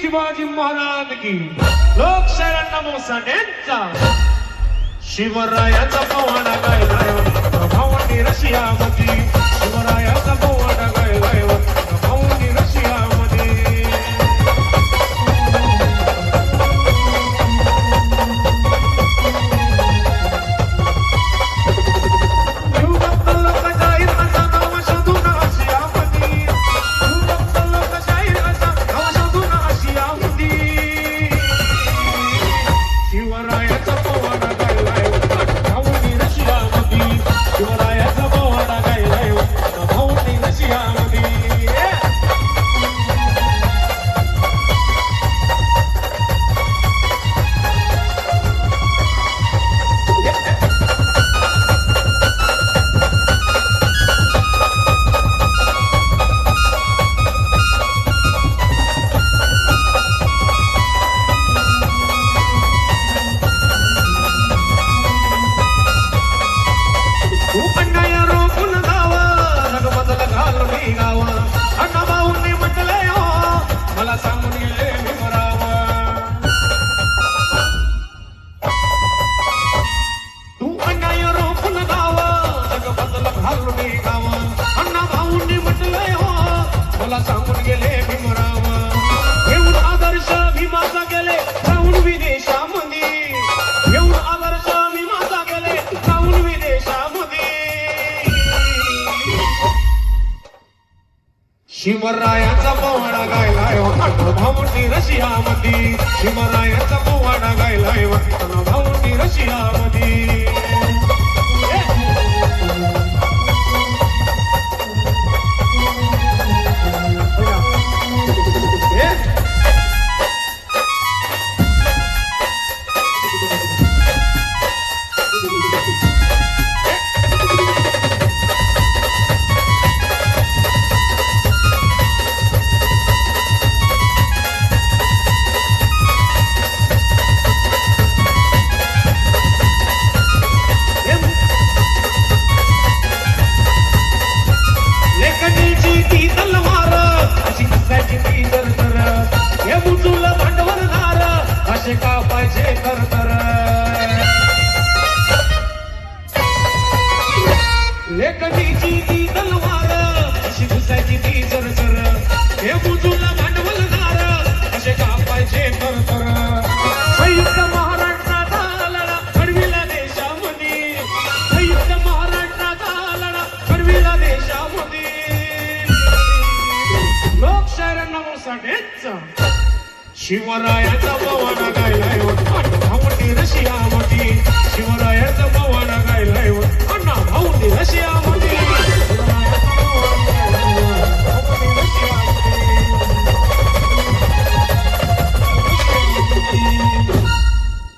शिवाजी महाराज की. लोकशाहीला मोसाड्यांचा शिवरायाचा पवाडा गायलाय भावनी रशियामध्ये. शिवरायाचा पोवाडा गायलाय भाऊंनी रशियामध्ये. शिवरायाचा पोवाडा गायलाय भाऊंनी रशियामध्ये असे कापायचे करतर लेखनीची ती तलवार अशी घुसायची ती तरतर हे बुजूला भांडवलदार असे कापायचे तरतर संयुक्त महाराष्ट्राचा लढा घडविला देशामध्ये. संयुक्त महाराष्ट्राचा लढा घडविला देशामध्ये. लोकशाहीला मोसाडेचा शिवरायाचा पवाडा गायलाय रशिया मोठी